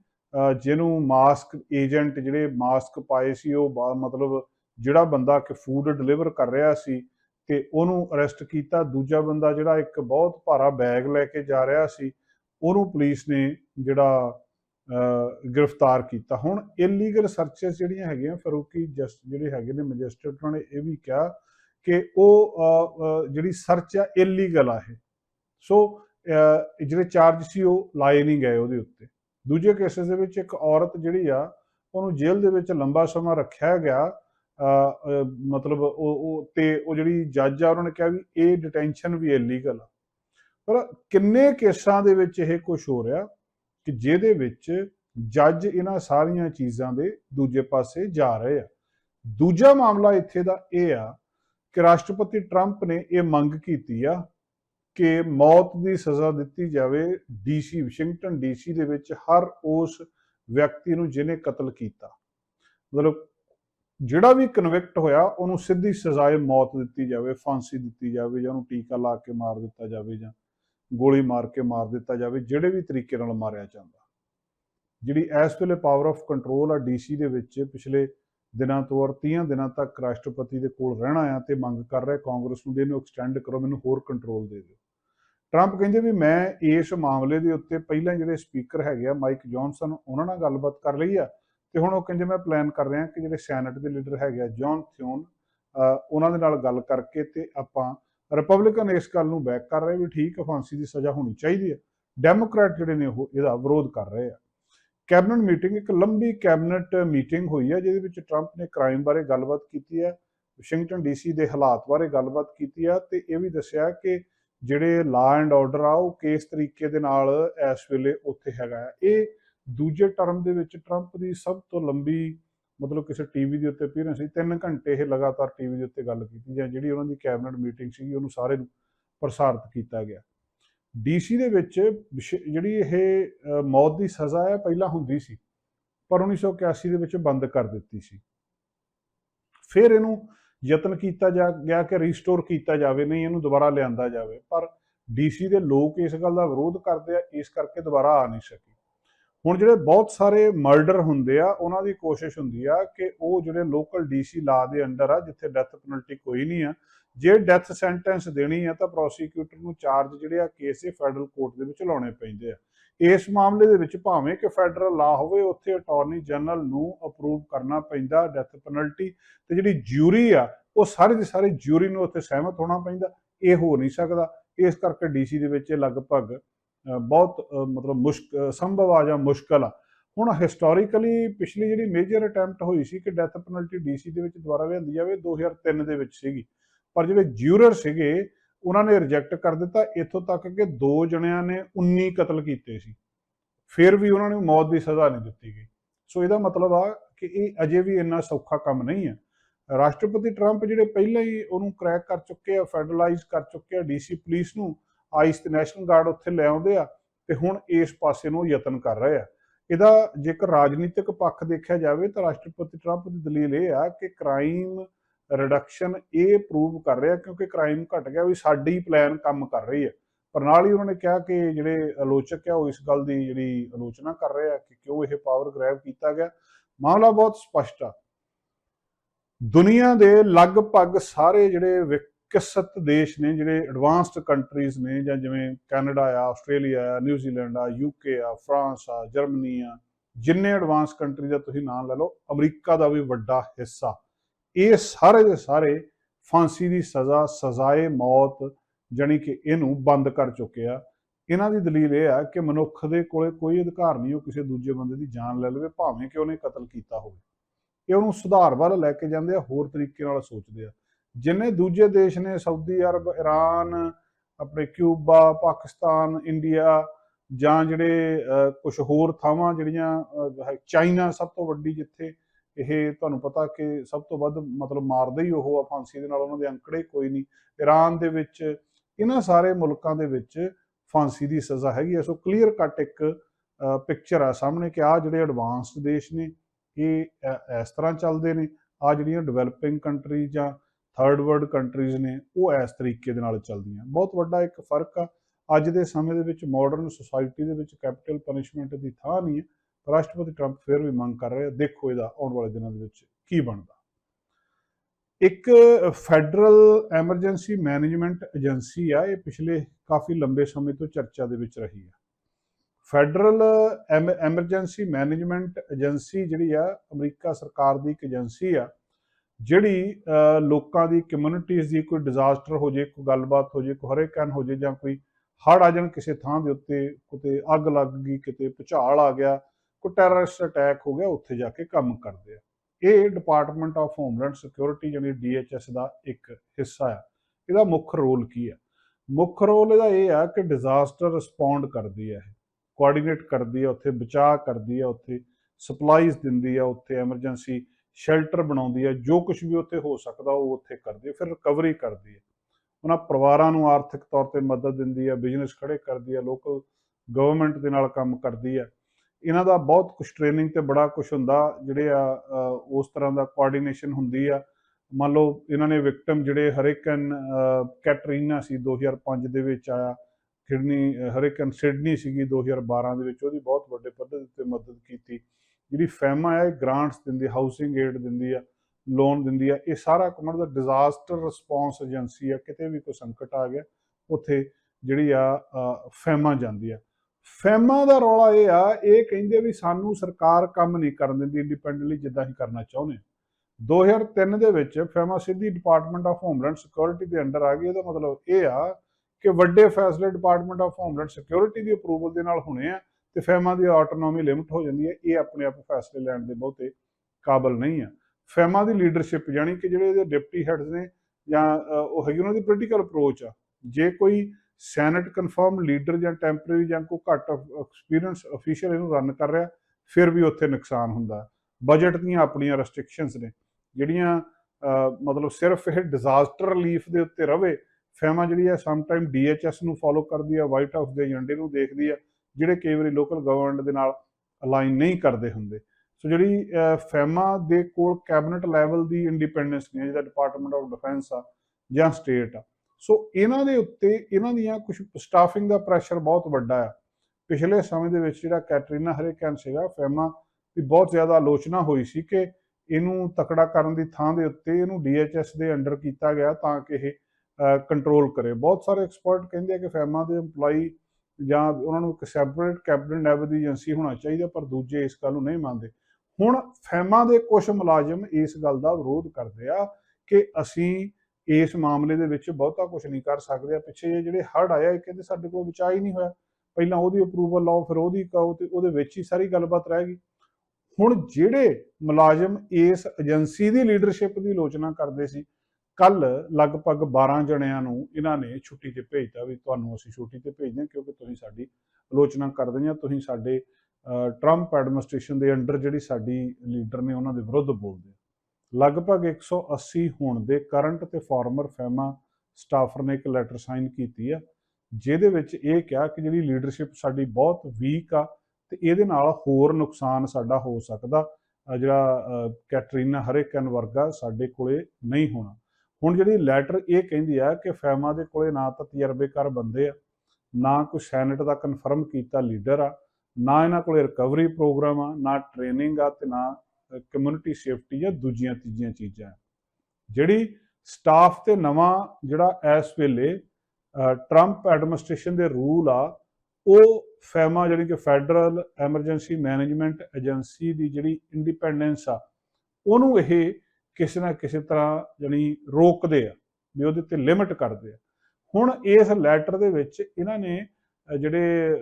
ਜਿਹਨੂੰ ਮਾਸਕ ਏਜੰਟ ਜਿਹੜੇ ਮਾਸਕ ਪਾਏ ਸੀ, ਉਹ ਬਾ- ਮਤਲਬ ਜਿਹੜਾ ਬੰਦਾ ਕਿ ਫੂਡ ਡਿਲੀਵਰ ਕਰ ਰਿਹਾ ਸੀ ਤੇ ਉਹਨੂੰ ਅਰੈਸਟ ਕੀਤਾ। ਦੂਜਾ ਬੰਦਾ ਜਿਹੜਾ ਇੱਕ ਬਹੁਤ ਭਾਰਾ ਬੈਗ ਲੈ ਕੇ ਜਾ ਰਿਹਾ ਸੀ ਉਹਨੂੰ ਪੁਲਿਸ ਨੇ ਜਿਹੜਾ ਗ੍ਰਿਫਤਾਰ ਕੀਤਾ। ਹੁਣ ਇਲੀਗਲ ਸਰਚਸ ਜਿਹੜੀਆਂ ਹੈਗੀਆਂ, ਫਰੂਕੀ ਜਸਟ ਜਿਹੜੇ ਹੈਗੇ ਨੇ ਮੈਜਿਸਟਰੇਟ ਉਹਨਾਂ ਨੇ ਇਹ ਵੀ ਕਿਹਾ ਕਿ ਉਹ ਜਿਹੜੀ ਸਰਚ ਆ ਇਲੀਗਲ ਆ ਇਹ। ਸੋ ਜਿਹੜੇ ਚਾਰਜ ਸੀ, ਉਹ ਲਾਏ ਨਹੀਂ ਗਏ ਉਹਦੇ ਉੱਤੇ। ਦੂਜੇ ਕੇਸਿਸ ਦੇ ਵਿੱਚ ਇੱਕ ਔਰਤ ਜਿਹੜੀ ਆ, ਉਹਨੂੰ ਜੇਲ੍ਹ ਦੇ ਵਿੱਚ ਲੰਬਾ ਸਮਾਂ ਰੱਖਿਆ ਗਿਆ ਮਤਲਬ ਉਹ ਉਹ ਤੇ ਉਹ ਜਿਹੜੀ ਜੱਜ ਆ, ਉਹਨਾਂ ਨੇ ਕਿਹਾ ਵੀ ਇਹ ਡਿਟੈਂਸ਼ਨ ਵੀ ਇਲੀਗਲ ਆ। ਪਰ ਕਿੰਨੇ ਕੇਸਾਂ ਦੇ ਵਿੱਚ ਇਹ ਕੁਝ ਹੋ ਰਿਹਾ ਕਿ ਜਿਹਦੇ ਵਿੱਚ ਜੱਜ ਇਹਨਾਂ ਸਾਰੀਆਂ ਚੀਜ਼ਾਂ ਦੇ ਦੂਜੇ ਪਾਸੇ ਜਾ ਰਹੇ ਆ। ਦੂਜਾ ਮਾਮਲਾ ਇੱਥੇ ਦਾ ਇਹ ਆ ਕਿ ਰਾਸ਼ਟਰਪਤੀ ਟਰੰਪ ਨੇ ਇਹ ਮੰਗ ਕੀਤੀ ਆ ਕਿ ਮੌਤ ਦੀ ਸਜ਼ਾ ਦਿੱਤੀ ਜਾਵੇ ਡੀਸੀ ਵਾਸ਼ਿੰਗਟਨ ਡੀਸੀ ਦੇ ਵਿੱਚ ਹਰ ਉਸ ਵਿਅਕਤੀ ਨੂੰ ਜਿਹਨੇ ਕਤਲ ਕੀਤਾ। ਮਤਲਬ ਜਿਹੜਾ ਵੀ ਕਨਵਿਕਟ ਹੋਇਆ ਉਹਨੂੰ ਸਿੱਧੀ ਸਜ਼ਾਏ ਮੌਤ ਦਿੱਤੀ ਜਾਵੇ, ਫਾਂਸੀ ਦਿੱਤੀ ਜਾਵੇ ਜਾਂ ਉਹਨੂੰ ਟੀਕਾ ਲਾ ਕੇ ਮਾਰ ਦਿੱਤਾ ਜਾਵੇ ਜਾਂ ਗੋਲੀ ਮਾਰ ਕੇ ਮਾਰ ਦਿੱਤਾ ਜਾਵੇ, ਜਿਹੜੇ ਵੀ ਤਰੀਕੇ ਨਾਲ ਮਾਰਿਆ ਜਾਂਦਾ। ਜਿਹੜੀ ਇਸ ਵੇਲੇ ਪਾਵਰ ਆਫ ਕੰਟਰੋਲ ਆ ਡੀਸੀ ਦੇ ਵਿੱਚ, ਪਿਛਲੇ ਦਿਨਾਂ ਤੋਂ ਔਰ 30 ਦਿਨਾਂ ਤੱਕ ਰਾਸ਼ਟਰਪਤੀ ਦੇ ਕੋਲ ਰਹਿਣਾ ਆ ਤੇ ਮੰਗ ਕਰ ਰਿਹਾ, ਕਾਂਗਰਸ ਨੂੰ ਵੀ ਇਹਨੂੰ ਐਕਸਟੈਂਡ ਕਰੋ, ਮੈਨੂੰ ਹੋਰ ਕੰਟਰੋਲ ਦੇ ਦਿਓ। ਟਰੰਪ ਕਹਿੰਦੇ ਵੀ ਮੈਂ ਇਸ ਮਾਮਲੇ ਦੇ ਉੱਤੇ ਪਹਿਲਾਂ ਜਿਹੜੇ ਸਪੀਕਰ ਹੈਗੇ ਆ ਮਾਈਕ ਜੌਨਸਨ ਉਹਨਾਂ ਨਾਲ ਗੱਲਬਾਤ ਕਰ ਲਈ ਆ ਤੇ ਹੁਣ ਉਹ ਕਹਿੰਦੇ ਮੈਂ ਪਲਾਨ ਕਰ ਰਿਹਾ ਕਿ ਜਿਹੜੇ ਸੈਨੇਟ ਦੇ ਲੀਡਰ ਹੈਗੇ ਆ ਜੌਨ ਥਿਓਨ ਉਹਨਾਂ ਦੇ ਨਾਲ ਗੱਲ ਕਰਕੇ ਤੇ ਆਪਾਂ ਰਿਪਬਲਿਕਨ ਇਸ ਗੱਲ ਨੂੰ ਬੈਕ ਕਰ ਰਹੇ ਵੀ ਠੀਕ ਹੈ ਫਾਂਸੀ ਦੀ ਸਜ਼ਾ ਹੋਣੀ ਚਾਹੀਦੀ ਹੈ ਡੈਮੋਕ੍ਰੈਟ ਜਿਹੜੇ ਨੇ ਉਹ ਇਹਦਾ ਵਿਰੋਧ ਕਰ ਰਹੇ ਆ ਕੈਬਨਿਟ ਮੀਟਿੰਗ ਇੱਕ ਲੰਬੀ ਕੈਬਨਿਟ ਮੀਟਿੰਗ ਹੋਈ ਹੈ ਜਿਹਦੇ ਵਿੱਚ ਟਰੰਪ ਨੇ ਕ੍ਰਾਈਮ ਬਾਰੇ ਗੱਲਬਾਤ ਕੀਤੀ ਹੈ ਵਾਸ਼ਿੰਗਟਨ ਡੀਸੀ ਦੇ ਹਾਲਾਤ ਬਾਰੇ ਗੱਲਬਾਤ ਕੀਤੀ ਆ ਤੇ ਇਹ ਵੀ ਦੱਸਿਆ ਕਿ ਜਿਹੜੇ ਲਾ ਐਂਡ ਆਰਡਰ ਆ, ਉਹ ਕਿਸ ਤਰੀਕੇ ਦੇ ਨਾਲ ਇਸ ਵੇਲੇ ਉੱਥੇ ਹੈਗਾ ਹੈ। ਇਹ ਦੂਜੇ ਟਰਮ ਦੇ ਵਿੱਚ ਟਰੰਪ ਦੀ ਸਭ ਤੋਂ ਲੰਬੀ ਮਤਲਬ ਕਿਸੇ ਟੀਵੀ ਦੇ ਉੱਤੇ ਅਪੀਅਰੈਂਸ ਸੀ 3 ਘੰਟੇ ਇਹ ਲਗਾਤਾਰ ਟੀਵੀ ਦੇ ਉੱਤੇ ਗੱਲ ਕੀਤੀ ਜਾਂ ਜਿਹੜੀ ਉਹਨਾਂ ਦੀ ਕੈਬਨਿਟ ਮੀਟਿੰਗ ਸੀਗੀ, ਉਹਨੂੰ ਸਾਰੇ ਨੂੰ ਪ੍ਰਸਾਰਿਤ ਕੀਤਾ ਗਿਆ। ਡੀਸੀ ਦੇ ਵਿੱਚ ਜਿਹੜੀ ਇਹ ਮੌਤ ਦੀ ਸਜ਼ਾ ਹੈ, ਪਹਿਲਾਂ ਹੁੰਦੀ ਸੀ, ਪਰ 1981 ਦੇ ਵਿੱਚ ਬੰਦ ਕਰ ਦਿੱਤੀ ਸੀ। ਫਿਰ ਇਹਨੂੰ ਯਤਨ ਕੀਤਾ ਜਾ, ਗਿਆ ਕਿ ਰੀਸਟੋਰ ਕੀਤਾ ਜਾਵੇ, ਨਹੀਂ ਇਹਨੂੰ ਦੁਬਾਰਾ ਲਿਆਂਦਾ ਜਾਵੇ, ਪਰ ਡੀਸੀ ਦੇ ਲੋਕ ਇਸ ਗੱਲ ਦਾ ਵਿਰੋਧ ਕਰਦੇ ਆ, ਇਸ ਕਰਕੇ ਦੁਬਾਰਾ ਆ ਨਹੀਂ ਸਕੇ। ਹੁਣ ਜਿਹੜੇ ਬਹੁਤ ਸਾਰੇ ਮਰਡਰ ਹੁੰਦੇ ਆ, ਉਹਨਾਂ ਦੀ ਕੋਸ਼ਿਸ਼ ਹੁੰਦੀ ਆ ਕਿ ਉਹ ਜਿਹੜੇ ਲੋਕਲ ਡੀਸੀ ਲਾ ਦੇ ਅੰਡਰ ਆ, ਜਿੱਥੇ ਡੈਥ ਪੈਨਲਟੀ ਕੋਈ ਨਹੀਂ ਆ। ਜੇ ਡੈਥ ਸੈਂਟੈਂਸ ਦੇਣੀ ਆ, ਤਾਂ ਪ੍ਰੋਸੀਕਿਊਟਰ ਨੂੰ ਚਾਰਜ ਜਿਹੜੇ ਆ ਕੇਸ ਇਹ ਫੈਡਰਲ ਕੋਰਟ ਦੇ ਵਿੱਚ ਲਾਉਣੇ ਪੈਂਦੇ ਆ। ਇਸ ਮਾਮਲੇ ਦੇ ਵਿੱਚ ਭਾਵੇਂ ਕਿ ਫੈਡਰਲ ਲਾ ਹੋਵੇ, ਉੱਥੇ ਅਟਾਰਨੀ ਜਨਰਲ ਨੂੰ ਅਪਰੂਵ ਕਰਨਾ ਪੈਂਦਾ ਡੈਥ ਪੈਨਲਟੀ ਤੇ ਜਿਹੜੀ ਜਿਊਰੀ ਆ, ਉਹ ਸਾਰੇ ਦੇ ਸਾਰੇ ਜਿਊਰੀ ਨੂੰ ਉੱਥੇ ਸਹਿਮਤ ਹੋਣਾ ਪੈਂਦਾ, ਇਹ ਹੋ ਨਹੀਂ ਸਕਦਾ। ਇਸ ਕਰਕੇ ਡੀਸੀ ਦੇ ਵਿੱਚ ਲਗਭਗ ਬਹੁਤ ਮਤਲਬ ਮੁਸ਼ਕ ਸੰਭਵ ਆ ਜਾਂ ਮੁਸ਼ਕਲ ਆ। ਹੁਣ ਹਿਸਟੋਰੀਕਲੀ ਪਿਛਲੀ ਜਿਹੜੀ ਮੇਜਰ ਅਟੈਂਪਟ ਹੋਈ ਸੀ ਕਿ ਡੈਥ ਪੈਨਲਟੀ ਡੀਸੀ ਦੇ ਵਿੱਚ ਦੁਬਾਰਾ ਲਿਆਂਦੀ ਜਾਵੇ 2003 ਦੇ ਵਿੱਚ ਸੀਗੀ। ਪਰ ਜਿਹੜੇ ਜਿਊਰਰ ਸੀਗੇ, ਉਹਨਾਂ ਨੇ ਰਿਜੈਕਟ ਕਰ ਦਿੱਤਾ। ਇੱਥੋਂ ਤੱਕ ਕਿ ਦੋ ਜਣਿਆਂ ਨੇ 19 ਕਤਲ ਕੀਤੇ ਸੀ। ਫਿਰ ਵੀ ਉਹਨਾਂ ਨੂੰ ਮੌਤ ਦੀ ਸਜ਼ਾ ਨਹੀਂ ਦਿੱਤੀ ਗਈ। ਸੋ ਇਹਦਾ ਮਤਲਬ ਆ ਕਿ ਇਹ ਅਜੇ ਵੀ ਇੰਨਾ ਸੌਖਾ ਕੰਮ ਨਹੀਂ ਹੈ ਰਾਸ਼ਟਰਪਤੀ ਟਰੰਪ ਜਿਹੜੇ ਪਹਿਲਾਂ ਹੀ ਉਹਨੂੰ ਕਰੈਕ ਕਰ ਚੁੱਕੇ ਆ ਫੈਡਰਲਾਈਜ਼ ਕਰ ਚੁੱਕੇ ਆ ਡੀਸੀ ਪੁਲਿਸ ਨੂੰ ਆਈਸ ਤੇ ਨੈਸ਼ਨਲ ਗਾਰਡ ਉੱਥੇ ਲੈ ਆਉਂਦੇ ਆ ਤੇ ਹੁਣ ਇਸ ਪਾਸੇ ਨੂੰ ਯਤਨ ਕਰ ਰਹੇ ਆ। ਇਹਦਾ ਜੇਕਰ ਰਾਜਨੀਤਿਕ ਪੱਖ ਦੇਖਿਆ ਜਾਵੇ ਤਾਂ ਰਾਸ਼ਟਰਪਤੀ ਟਰੰਪ ਦੀ ਦਲੀਲ ਇਹ ਆ ਕਿ ਕ੍ਰਾਈਮ ਰਿਡਕਸ਼ਨ ਇਹ ਪ੍ਰੂਵ ਕਰ ਰਿਹਾ ਕਿਉਂਕਿ ਕ੍ਰਾਈਮ ਘਟ ਗਿਆ ਵੀ ਸਾਡੀ ਪਲਾਨ ਕੰਮ ਕਰ ਰਹੀ ਹੈ ਪਰ ਨਾਲ ਹੀ ਉਹਨਾਂ ਨੇ ਕਿਹਾ ਕਿ ਜਿਹੜੇ ਆਲੋਚਕ ਆ ਉਹ ਇਸ ਗੱਲ ਦੀ ਜਿਹੜੀ ਆਲੋਚਨਾ ਕਰ ਰਹੇ ਆ ਕਿ ਕਿਉਂ ਇਹ ਪਾਵਰ ਗ੍ਰੈਬ ਕੀਤਾ ਗਿਆ। ਮਾਮਲਾ ਬਹੁਤ ਸਪਸ਼ਟ ਆ। ਦੁਨੀਆ ਦੇ ਲਗਭਗ ਸਾਰੇ ਜਿਹੜੇ ਵਿਕਸਿਤ ਦੇਸ਼ ਨੇ ਜਿਹੜੇ ਐਡਵਾਂਸਡ ਕੰਟਰੀਜ਼ ਨੇ ਜਾਂ ਜਿਵੇਂ ਕੈਨੇਡਾ ਆ, ਆਸਟ੍ਰੇਲੀਆ ਆ ਨਿਊਜ਼ੀਲੈਂਡ ਆ ਯੂਕੇ ਆ, ਫਰਾਂਸ ਆ, ਜਰਮਨੀ ਆ, ਜਿੰਨੇ ਐਡਵਾਂਸ ਕੰਟਰੀ ਦਾ ਤੁਸੀਂ ਨਾਮ ਲੈ ਲਓ, ਅਮਰੀਕਾ ਦਾ ਵੀ ਵੱਡਾ ਹਿੱਸਾ। ਇਹ ਸਾਰੇ ਦੇ ਸਾਰੇ ਫਾਂਸੀ ਦੀ ਸਜ਼ਾ, ਸਜ਼ਾਏ ਮੌਤ ਜਾਣੀ ਕਿ ਇਹਨੂੰ ਬੰਦ ਕਰ ਚੁੱਕੇ ਆ। ਇਹਨਾਂ ਦੀ ਦਲੀਲ ਇਹ ਆ ਕਿ ਮਨੁੱਖ ਦੇ ਕੋਲੇ ਕੋਈ ਅਧਿਕਾਰ ਨਹੀਂ, ਉਹ ਕਿਸੇ ਦੂਜੇ ਬੰਦੇ ਦੀ ਜਾਨ ਲੈ ਲਵੇ, ਭਾਵੇਂ ਕਿ ਉਹਨੇ ਕਤਲ ਕੀਤਾ ਹੋਵੇ। ਇਹ ਉਹਨੂੰ ਸੁਧਾਰ ਵੱਲ ਲੈ ਕੇ ਜਾਂਦੇ ਆ, ਹੋਰ ਤਰੀਕੇ ਨਾਲ ਸੋਚਦੇ ਆ। ਜਿੰਨੇ ਦੂਜੇ ਦੇਸ਼ ਨੇ, ਸਾਊਦੀ ਅਰਬ ਈਰਾਨ ਆਪਣੇ ਕਿਊਬਾ, ਪਾਕਿਸਤਾਨ, ਇੰਡੀਆ ਜਾਂ ਜਿਹੜੇ ਕੁਝ ਹੋਰ ਥਾਵਾਂ ਜਿਹੜੀਆਂ ਚਾਈਨਾ ਸਭ ਤੋਂ ਵੱਡੀ ਜਿੱਥੇ ਇਹ ਤੁਹਾਨੂੰ ਪਤਾ ਕਿ ਸਭ ਤੋਂ ਵੱਧ ਮਤਲਬ ਮਾਰਦੇ ਹੀ ਉਹ ਆ ਫਾਂਸੀ ਦੇ ਨਾਲ, ਉਹਨਾਂ ਦੇ ਅੰਕੜੇ ਕੋਈ ਨਹੀਂ। ਈਰਾਨ ਦੇ ਵਿੱਚ, ਇਹਨਾਂ ਸਾਰੇ ਮੁਲਕਾਂ ਦੇ ਵਿੱਚ ਫਾਂਸੀ ਦੀ ਸਜ਼ਾ ਹੈਗੀ ਹੈ। ਸੋ ਕਲੀਅਰ ਕੱਟ ਇੱਕ ਪਿਕਚਰ ਆ ਸਾਹਮਣੇ ਕਿ ਆ ਜਿਹੜੇ ਐਡਵਾਂਸਡ ਦੇਸ਼ ਨੇ, ਇਹ ਇਸ ਤਰ੍ਹਾਂ ਚੱਲਦੇ ਨੇ। ਆ ਜਿਹੜੀਆਂ ਡਿਵੈਲਪਿੰਗ ਕੰਟਰੀ ਜਾਂ ਥਰਡ ਵਰਲਡ ਕੰਟਰੀਜ਼ ਨੇ, ਉਹ ਇਸ ਤਰੀਕੇ ਦੇ ਨਾਲ ਚੱਲਦੀਆਂ। ਬਹੁਤ ਵੱਡਾ ਇੱਕ ਫ਼ਰਕ ਆ, ਅੱਜ ਦੇ ਸਮੇਂ ਦੇ ਵਿੱਚ ਮਾਡਰਨ ਸੁਸਾਇਟੀ ਦੇ ਵਿੱਚ ਕੈਪੀਟਲ ਪਨਿਸ਼ਮੈਂਟ ਦੀ ਥਾਂ ਨਹੀਂ ਹੈ। ਰਾਸ਼ਟਰਪਤੀ ਟਰੰਪ ਫਿਰ ਵੀ ਮੰਗ ਕਰ ਰਿਹਾ ਦੇਖੋ ਇਹਦਾ ਆਉਣ ਵਾਲੇ ਦਿਨਾਂ ਦੇ ਵਿੱਚ ਕੀ ਬਣਦਾ। ਇੱਕ ਫੈਡਰਲ ਐਮਰਜੈਂਸੀ ਮੈਨੇਜਮੈਂਟ ਏਜੰਸੀ ਆ, ਇਹ ਪਿਛਲੇ ਕਾਫੀ ਲੰਬੇ ਸਮੇਂ ਤੋਂ ਚਰਚਾ ਦੇ ਵਿੱਚ ਰਹੀ ਆ। ਫੈਡਰਲ ਐਮਰਜੈਂਸੀ ਮੈਨੇਜਮੈਂਟ ਏਜੰਸੀ ਜਿਹੜੀ ਆ, ਅਮਰੀਕਾ ਸਰਕਾਰ ਦੀ ਇੱਕ ਏਜੰਸੀ ਆ ਜਿਹੜੀ ਲੋਕਾਂ ਦੀ ਕਮਿਊਨਿਟੀਜ਼ ਦੀ ਕੋਈ ਡਿਜ਼ਾਸਟਰ ਹੋ ਜੇ, ਕੋਈ ਗੱਲਬਾਤ ਹੋ ਜੇ, ਕੋਈ ਹਰਿਕੈਨ ਹੋ ਜੇ ਜਾਂ ਕੋਈ ਹੜ੍ਹ ਆ ਜਾਣ ਕਿਸੇ ਥਾਂ ਦੇ ਉੱਤੇ ਕਿਤੇ ਅੱਗ ਲੱਗ ਗਈ, ਕਿਤੇ ਭੁਚਾਲ ਆ ਗਿਆ, ਕੋਈ ਟੈਰਰਿਸਟ ਅਟੈਕ ਹੋ ਗਿਆ, ਉੱਥੇ ਜਾ ਕੇ ਕੰਮ ਕਰਦੇ ਆ। ਇਹ ਡਿਪਾਰਟਮੈਂਟ ਆਫ ਹੋਮਲੈਂਡ ਸਿਕਿਉਰਿਟੀ ਜਿਹੜੀ ਡੀਐਚਐਸ ਦਾ ਇੱਕ ਹਿੱਸਾ ਆ। ਇਹਦਾ ਮੁੱਖ ਰੋਲ ਕੀ ਆ? ਮੁੱਖ ਰੋਲ ਇਹਦਾ ਇਹ ਆ ਕਿ ਡਿਜ਼ਾਸਟਰ ਰਿਸਪੌਂਡ ਕਰਦੀ ਹੈ ਇਹ ਕੋਆਰਡੀਨੇਟ ਕਰਦੀ ਹੈ ਉੱਥੇ ਬਚਾਅ ਕਰਦੀ ਹੈ ਉੱਥੇ ਸਪਲਾਈਜ਼ ਦਿੰਦੀ ਹੈ ਉੱਥੇ ਐਮਰਜੈਂਸੀ ਸ਼ੈਲਟਰ ਬਣਾਉਂਦੀ ਹੈ, ਜੋ ਕੁਝ ਵੀ ਉੱਥੇ ਹੋ ਸਕਦਾ ਉਹ ਉੱਥੇ ਕਰਦੀ ਹੈ, ਫਿਰ ਰਿਕਵਰੀ ਕਰਦੀ ਹੈ। ਉਹਨਾਂ ਪਰਿਵਾਰਾਂ ਨੂੰ ਆਰਥਿਕ ਤੌਰ ਤੇ ਮਦਦ ਦਿੰਦੀ ਹੈ ਬਿਜ਼ਨਸ ਖੜੇ ਕਰਦੀ ਹੈ ਲੋਕਲ ਗਵਰਨਮੈਂਟ ਦੇ ਨਾਲ ਕੰਮ ਕਰਦੀ ਹੈ। ਇਹਨਾਂ ਦਾ ਬਹੁਤ ਕੁਝ ਟ੍ਰੇਨਿੰਗ ਤੇ ਬੜਾ ਕੁਝ ਹੁੰਦਾ, ਜਿਹੜੇ ਆ ਉਸ ਤਰ੍ਹਾਂ ਦਾ ਕੋਆਰਡੀਨੇਸ਼ਨ ਹੁੰਦੀ ਆ। ਮੰਨ ਲਓ ਇਹਨਾਂ ਨੇ ਵਿਕਟਮ ਜਿਹੜੇ ਹਰਿਕਨ ਕੈਟਰੀਨਾ ਸੀ 2005 ਦੇ ਵਿੱਚ ਆਇਆ, ਕਿਡਨੀ ਹਰਿਕਨ ਸਿਡਨੀ ਸੀਗੀ 2012 ਦੇ ਵਿੱਚ, ਉਹਦੀ ਬਹੁਤ ਵੱਡੇ ਪੱਧਰ ਤੇ ਮਦਦ ਕੀਤੀ। ਜਿਹੜੀ ਫੈਮਾ ਹੈ ਗ੍ਰਾਂਟਸ ਦਿੰਦੀ ਹਾਊਸਿੰਗ ਏਡ ਦਿੰਦੀ ਆ ਲੋਨ ਦਿੰਦੀ ਆ ਇਹ ਸਾਰਾ ਕਮਰ ਦਾ ਡਿਜ਼ਾਸਟਰ ਰਿਸਪੌਂਸ ਏਜੰਸੀ ਆ ਕਿਤੇ ਵੀ ਕੋਈ ਸੰਕਟ ਆ ਗਿਆ ਉੱਥੇ ਜਿਹੜੀ ਆ ਅ, ਫੈਮਾ ਜਾਂਦੀ ਆ ਫੈਮਾ ਦਾ ਰੌਲਾ ਇਹ ਆ ਇਹ ਕਹਿੰਦੇ ਵੀ ਸਾਨੂੰ ਸਰਕਾਰ ਕੰਮ ਨਹੀਂ ਕਰਨ ਦਿੰਦੀ ਇੰਡੀਪੈਂਡੈਂਟਲੀ ਜਿੱਦਾਂ ਹੀ ਕਰਨਾ ਚਾਹੁੰਦੇ ਹਾਂ। 2003 ਦੇ ਵਿੱਚ ਫੈਮਾ ਸਿੱਧੀ ਡਿਪਾਰਟਮੈਂਟ ਆਫ ਹੋਮਲੈਂਡ ਸਿਕਿਉਰਿਟੀ ਦੇ ਅੰਡਰ ਆ ਗਈ ਇਹਦਾ ਮਤਲਬ ਇਹ ਆ ਕਿ ਵੱਡੇ ਫੈਸਲੇ ਡਿਪਾਰਟਮੈਂਟ ਆਫ ਹੋਮਲੈਂਡ ਸਿਕਿਉਰਿਟੀ ਦੀ ਅਪਰੂਵਲ ਦੇ ਨਾਲ ਹੋਣੇ ਆ ਤੇ ਫੈਮਾ ਦੀ ਆਟੋਨੋਮੀ ਲਿਮਟ ਹੋ ਜਾਂਦੀ ਹੈ, ਇਹ ਆਪਣੇ ਆਪ ਫੈਸਲੇ ਲੈਣ ਦੇ ਬਹੁਤੇ ਕਾਬਲ ਨਹੀਂ ਆ। ਫੈਮਾ ਦੀ ਲੀਡਰਸ਼ਿਪ ਜਾਨੀ ਕਿ ਜਿਹੜੇ ਇਹਦੇ ਡਿਪਟੀ ਹੈਡਸ ਨੇ ਜਾਂ ਉਹ ਹੈਗੀ ਉਹਨਾਂ ਦੀ ਪੋਲੀਟੀਕਲ ਅਪਰੋਚ ਆ। ਜੇ ਕੋਈ ਸੈਨੇਟ ਕਨਫਰਮ ਲੀਡਰ ਜਾਂ ਟੈਂਪਰੇਰੀ ਜਾਂ ਕੋਈ ਘੱਟ ਐਕਸਪੀਰੀਅੰਸ ਅਫੀਸ਼ੀਅਲ ਇਹਨੂੰ ਰਨ ਕਰ ਰਿਹਾ, ਫਿਰ ਵੀ ਉੱਥੇ ਨੁਕਸਾਨ ਹੁੰਦਾ ਬਜਟ ਦੀਆਂ ਆਪਣੀਆਂ ਰੈਸਟ੍ਰਿਕਸ਼ਨਸ ਨੇ, ਜਿਹੜੀਆਂ ਮਤਲਬ ਸਿਰਫ ਇਹ ਡਿਜ਼ਾਸਟਰ ਰਿਲੀਫ ਦੇ ਉੱਤੇ ਰਵੇ ਫੈਮਾ ਜਿਹੜੀ ਹੈ ਸਮ ਟਾਈਮ ਡੀਐਚਐਸ ਨੂੰ ਫੋਲੋ ਕਰਦੀ ਆ ਵਾਈਟ ਹਾਊਸ ਦੇ ਏਜੰਡੇ ਨੂੰ ਦੇਖਦੀ ਆ ਜਿਹੜੇ ਕਈ ਵਾਰੀ ਲੋਕਲ ਗਵਰਨਮੈਂਟ ਦੇ ਨਾਲ ਅਲਾਈਨ ਨਹੀਂ ਕਰਦੇ ਹੁੰਦੇ। ਸੋ ਜਿਹੜੀ ਫੈਮਾ ਦੇ ਕੋਲ ਕੈਬਨਿਟ ਲੈਵਲ ਦੀ ਇੰਡੀਪੈਂਡੈਂਸ ਨਹੀਂ ਹੈ ਡਿਪਾਰਟਮੈਂਟ ਆਫ ਡਿਫੈਂਸ ਆ ਜਾਂ ਸਟੇਟ ਆ। ਸੋ ਇਹਨਾਂ ਦੇ ਉੱਤੇ ਇਹਨਾਂ ਦੀਆਂ ਕੁਝ ਸਟਾਫਿੰਗ ਦਾ ਪ੍ਰੈਸ਼ਰ ਬਹੁਤ ਵੱਡਾ ਆ। ਪਿਛਲੇ ਸਮੇਂ ਦੇ ਵਿੱਚ ਜਿਹੜਾ ਕੈਟਰੀਨਾ ਹਰੇਕਨ ਸੀਗਾ ਫੈਮਾ ਦੀ ਬਹੁਤ ਜ਼ਿਆਦਾ ਆਲੋਚਨਾ ਹੋਈ ਸੀ ਕਿ ਇਹਨੂੰ ਤਕੜਾ ਕਰਨ ਦੀ ਥਾਂ ਦੇ ਉੱਤੇ ਇਹਨੂੰ ਡੀਐਚਐਸ ਦੇ ਅੰਡਰ ਕੀਤਾ ਗਿਆ ਤਾਂ ਕਿ ਇਹ ਕੰਟਰੋਲ ਕਰੇ। ਬਹੁਤ ਸਾਰੇ ਐਕਸਪਰਟ ਕਹਿੰਦੇ ਆ ਕਿ ਫੈਮਾ ਦੇ EMPLOYE ਜਾਂ ਉਹਨਾਂ ਨੂੰ ਇੱਕ ਸੈਪਰੇਟ ਕੈਬਨਿਟ ਲੈਵਲ ਦੀ ਏਜੰਸੀ ਹੋਣਾ ਚਾਹੀਦਾ, ਪਰ ਦੂਜੇ ਇਸ ਗੱਲ ਨੂੰ ਨਹੀਂ ਮੰਨਦੇ। ਹੁਣ ਫੈਮਾ ਦੇ ਕੁਝ ਮੁਲਾਜ਼ਮ ਇਸ ਗੱਲ ਦਾ ਵਿਰੋਧ ਕਰਦੇ ਆ ਕਿ ਅਸੀਂ ਇਸ ਮਾਮਲੇ ਦੇ ਵਿੱਚ ਬਹੁਤਾ ਕੁਝ ਨਹੀਂ ਕਰ ਸਕਦੇ। ਆ ਪਿੱਛੇ ਜਿਹੇ ਜਿਹੜੇ ਹੜ ਆਇਆ ਇਹ ਕਹਿੰਦੇ ਸਾਡੇ ਕੋਲ ਬਚਾ ਹੀ ਨਹੀਂ ਹੋਇਆ। ਪਹਿਲਾਂ ਉਹਦੀ ਅਪਰੂਵਲ ਲਾਓ, ਫਿਰ ਉਹਦੀ ਕਹੋ ਤੇ ਉਹਦੇ ਵਿੱਚ ਹੀ ਸਾਰੀ ਗੱਲਬਾਤ ਰਹਿ ਗਈ। ਹੁਣ ਜਿਹੜੇ ਮੁਲਾਜ਼ਮ ਇਸ ਏਜੰਸੀ ਦੀ ਲੀਡਰਸ਼ਿਪ ਦੀ ਆਲੋਚਨਾ ਕਰਦੇ ਸੀ ਕੱਲ ਲਗਭਗ 12 ਜਣਿਆਂ ਨੂੰ ਇਹਨਾਂ ਨੇ ਛੁੱਟੀ ਤੇ ਭੇਜਤਾ ਵੀ ਤੁਹਾਨੂੰ ਅਸੀਂ ਛੁੱਟੀ ਤੇ ਭੇਜਦੇ ਹਾਂ ਕਿਉਂਕਿ ਤੁਸੀਂ ਸਾਡੀ ਆਲੋਚਨਾ ਕਰਦੇ ਜਾਂ ਤੁਸੀਂ ਸਾਡੇ ਟਰੰਪ ਐਡਮਿਨਿਸਟ੍ਰੇਸ਼ਨ ਦੇ ਅੰਡਰ ਜਿਹੜੀ ਸਾਡੀ ਲੀਡਰ ਨੇ ਉਹਨਾਂ ਦੇ ਵਿਰੁੱਧ ਬੋਲਦੇ ਲਗਭਗ 180 ਹੁਣ ਦੇ ਕਰੰਟ ਤੇ ਫਾਰਮਰ ਫੈਮਾ ਸਟਾਫਰ ਨੇ ਇੱਕ ਲੈਟਰ ਸਾਈਨ ਕੀਤੀ ਆ ਜਿਹਦੇ ਵਿੱਚ ਇਹ ਕਿਹਾ ਕਿ ਜਿਹੜੀ ਲੀਡਰਸ਼ਿਪ ਸਾਡੀ ਬਹੁਤ ਵੀਕ ਆ ਤੇ ਇਹਦੇ ਨਾਲ ਹੋਰ ਨੁਕਸਾਨ ਸਾਡਾ ਹੋ ਸਕਦਾ ਜਿਹੜਾ ਅਹ, ਕੈਟਰੀਨਾ ਹਰੇਕਨ ਵਰਗਾ ਸਾਡੇ ਕੋਲੇ ਨਹੀਂ ਹੋਣਾ। ਹੁਣ ਜਿਹੜੀ ਲੈਟਰ ਇਹ ਕਹਿੰਦੀ ਆ ਕਿ ਫੈਮਾ ਦੇ ਕੋਲੇ ਨਾ ਤਾਂ ਤਜਰਬੇਕਾਰ ਬੰਦੇ ਆ, ਨਾ ਕੋਈ ਸੈਨੇਟ ਦਾ ਕਨਫਰਮ ਕੀਤਾ ਲੀਡਰ ਆ, ਨਾ ਇਹਨਾਂ ਕੋਲੇ ਰਿਕਵਰੀ ਪ੍ਰੋਗਰਾਮ ਆ, ਨਾ ਟ੍ਰੇਨਿੰਗ ਆ ਤੇ ਨਾ ਕਮਿਊਨਿਟੀ ਸੇਫਟੀ ਜਾਂ ਦੂਜੀਆਂ ਤੀਜੀਆਂ ਚੀਜ਼ਾਂ। ਜਿਹੜੀ ਸਟਾਫ ਤੇ ਨਵਾਂ ਜਿਹੜਾ ਇਸ ਵੇਲੇ ਟਰੰਪ ਐਡਮਿਨਿਸਟ੍ਰੇਸ਼ਨ ਦੇ ਰੂਲ ਆ, ਉਹ ਫੈਮਾ ਜਿਹੜੀ ਕਿ ਫੈਡਰਲ ਐਮਰਜੈਂਸੀ ਮੈਨੇਜਮੈਂਟ ਏਜੰਸੀ ਦੀ ਜਿਹੜੀ ਇੰਡੀਪੈਂਡੈਂਸ ਆ, ਉਹਨੂੰ ਇਹ ਕਿਸੇ ਨਾ ਕਿਸੇ ਤਰ੍ਹਾਂ ਜਾਣੀ ਰੋਕਦੇ ਆ, ਵੀ ਉਹਦੇ ਤੇ ਲਿਮਿਟ ਕਰਦੇ ਆ। ਹੁਣ ਇਸ ਲੈਟਰ ਦੇ ਵਿੱਚ ਇਹਨਾਂ ਨੇ ਜਿਹੜੇ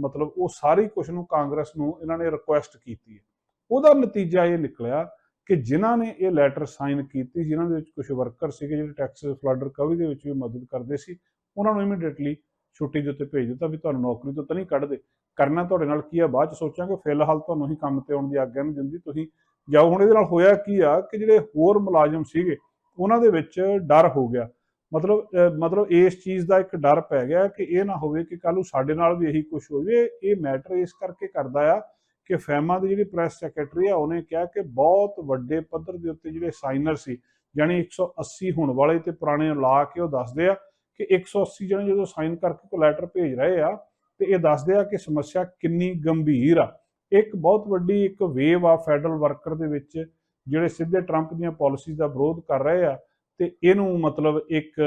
ਮਤਲਬ ਉਹ ਸਾਰੀ ਕੁਝ ਨੂੰ ਕਾਂਗਰਸ ਨੂੰ ਇਹਨਾਂ ਨੇ ਰਿਕੁਐਸਟ ਕੀਤੀ ਹੈ ਉਹਦਾ ਨਤੀਜਾ ਇਹ ਨਿਕਲਿਆ ਕਿ ਜਿਨ੍ਹਾਂ ਨੇ ਇਹ ਲੈਟਰ ਸਾਈਨ ਕੀਤੀ, ਜਿਨ੍ਹਾਂ ਦੇ ਵਿੱਚ ਕੁਝ ਵਰਕਰ ਸੀਗੇ, ਜਿਹੜੇ ਟੈਕਸਸ ਫਲੱਡ ਰਿਕਵਰੀ ਦੇ ਵਿੱਚ ਵੀ ਮਦਦ ਕਰਦੇ ਸੀ, ਉਹਨਾਂ ਨੂੰ ਇਮੀਡੀਏਟਲੀ ਛੁੱਟੀ ਦੇ ਉੱਤੇ ਭੇਜ ਦਿੱਤਾ ਵੀ ਤੁਹਾਨੂੰ ਨੌਕਰੀ ਤੋਂ ਤਾਂ ਨਹੀਂ ਕੱਢਦੇ। ਕਰਨਾ ਤੁਹਾਡੇ ਨਾਲ ਕੀ ਆ, ਬਾਅਦ ਚ ਸੋਚਾਂਗੇ, ਫਿਲਹਾਲ ਤੁਹਾਨੂੰ ਹੀ ਕੰਮ ਤੇ ਆਉਣ ਦੀ ਆਗਿਆ ਨਹੀਂ ਦਿੰਦੀ, ਤੁਸੀਂ ਜਾਂ ਹੁਣ ਇਹਦੇ ਨਾਲ ਹੋਇਆ ਕੀ ਆ ਕਿ ਜਿਹੜੇ ਹੋਰ ਮੁਲਾਜ਼ਮ ਸੀਗੇ, ਉਹਨਾਂ ਦੇ ਵਿੱਚ ਡਰ ਹੋ ਗਿਆ। ਮਤਲਬ ਮਤਲਬ ਇਸ ਚੀਜ਼ ਦਾ ਇੱਕ ਡਰ ਪੈ ਗਿਆ ਕਿ ਇਹ ਨਾ ਹੋਵੇ ਕਿ ਕੱਲ ਨੂੰ ਸਾਡੇ ਨਾਲ ਵੀ ਇਹੀ ਕੁਝ ਹੋਵੇ ਇਹ ਮੈਟਰ ਇਸ ਕਰਕੇ ਕਰਦਾ ਆ ਕਿ ਫੈਮਾ ਦੀ ਜਿਹੜੀ ਪ੍ਰੈਸ ਸੈਕਟਰੀ ਆ, ਉਹਨੇ ਕਿਹਾ ਕਿ ਬਹੁਤ ਵੱਡੇ ਪੱਧਰ ਦੇ ਉੱਤੇ ਜਿਹੜੇ ਸਾਈਨਰ ਸੀ ਯਾਨੀ 180 ਹੁਣ ਵਾਲੇ ਤੇ ਪੁਰਾਣੇ ਲਾ ਕੇ ਉਹ ਦੱਸਦੇ ਆ ਕਿ 180 ਜਣੇ ਜਦੋਂ ਸਾਈਨ ਕਰਕੇ ਕੋ ਲੈਟਰ ਭੇਜ ਰਹੇ ਆ, ਤੇ ਇਹ ਦੱਸਦੇ ਆ ਕਿ ਸਮੱਸਿਆ ਕਿੰਨੀ ਗੰਭੀਰ ਆ। ਇੱਕ ਬਹੁਤ ਵੱਡੀ ਇੱਕ ਵੇਵ ਆ ਫੈਡਰਲ ਵਰਕਰ ਦੇ ਵਿੱਚ, ਜਿਹੜੇ ਸਿੱਧੇ ਟਰੰਪ ਦੀਆਂ ਪਾਲਿਸੀਜ਼ ਦਾ ਵਿਰੋਧ ਕਰ ਰਹੇ ਆ ਤੇ ਇਹਨੂੰ ਮਤਲਬ ਇੱਕ